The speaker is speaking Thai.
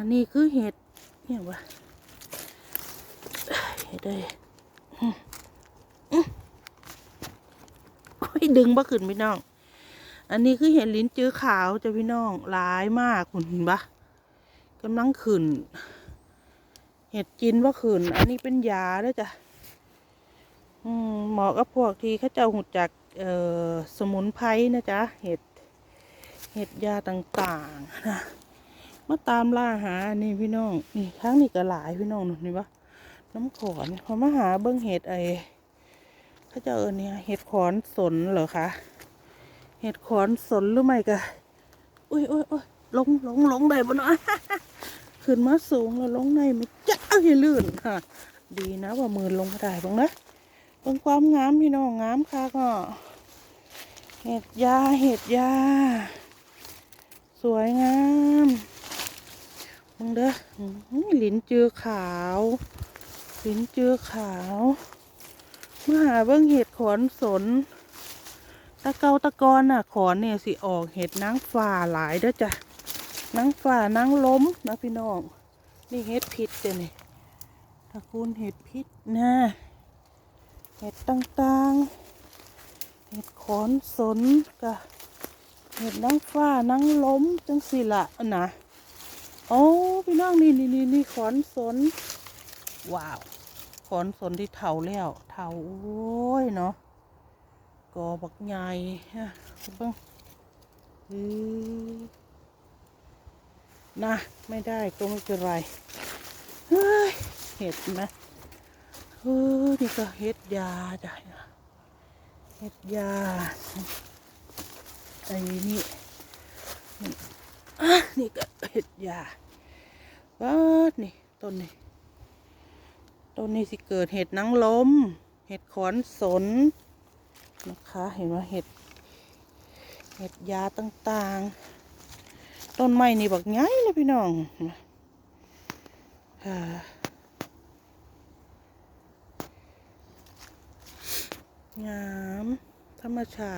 อันนี้คือเห็ดเนี่ยวะเห็ดเลยอืมอืมโอ้ยดึงบ่ขึ้นพี่น้อง อันนี้คือเห็ดลิ้นจื้อขาวจ้ะพี่น้องหลายมากคุณเห็นปะกำลังขึ้น เห็ดจินว่าขืนอันนี้เป็นยาด้วยจ้ะอืมเหมาะกับพวกที่เขาเจ้าหูจักสมุนไพรนะจ๊ะ เห็ด เห็ดยาต่างๆนะ มาตามล่าหานี่พี่น้อง นี่ทั้งนี่ก็หลายพี่น้องนี่ปะน้ำขอนพอมาหาเบิ้งเห็ดไอเขาเจ้าเอินเนี่ยเห็ดขอนสนเหรอคะเห็ดขอนสนหรือไม่กะอุ้ยอุ้ยอุ้ยลงลงลงได้บ่เนาะขึ้นมาสูงแล้วลงในไม่จ้าให้ลื่นค่ะ ดีนะว่ามือลงมาได้บ้างนะเบิ่งความงามพี่น้องงามค่ะก็ เห็ดยาเห็ดยา สวยงาม มึงเด้อหลิ้นจือขาวลิ้นจือขาวมาหาเบิ่งเห็ดขอนสน ตะเกาตะกอนน่ะ ขอนเนี่ยสิออกเห็ดนางฟ้าหลายเด้อจ้ะนางฟ้านางล้มนะพี่น้อง นี่เห็ดพิษจ้ะนี่ตระกูลเห็ดพิษนะเห็ดต่างๆ เห็ดขอนสนกะเห็ดนางฟ้านางล้มจังสิละนะ โอ้พี่น้องนี่นี่นี่นี่ขอนสน ว้าว ขอนสนที่เถาแล้วเถาโอ้ยเนาะกอบักใหญ่ฮะเบิ่งนะไม่ได้ก็ไม่เป็นไรเฮ้ยเห็ดไหมเฮ้ยนี่ก็เห็ดยาจ้ะเห็ดยาไอ้นี่ นี่ก็เห็ดยาว้านี่ต้นนี้ต้นนี้สิเกิดเห็ดนางลม เห็ดขอนสนนะคะเห็นว่าเห็ด เห็ดยาต่างๆ ต้นไม้นี่บักใหญ่เลยพี่น้องอ่างาม ธรรมชา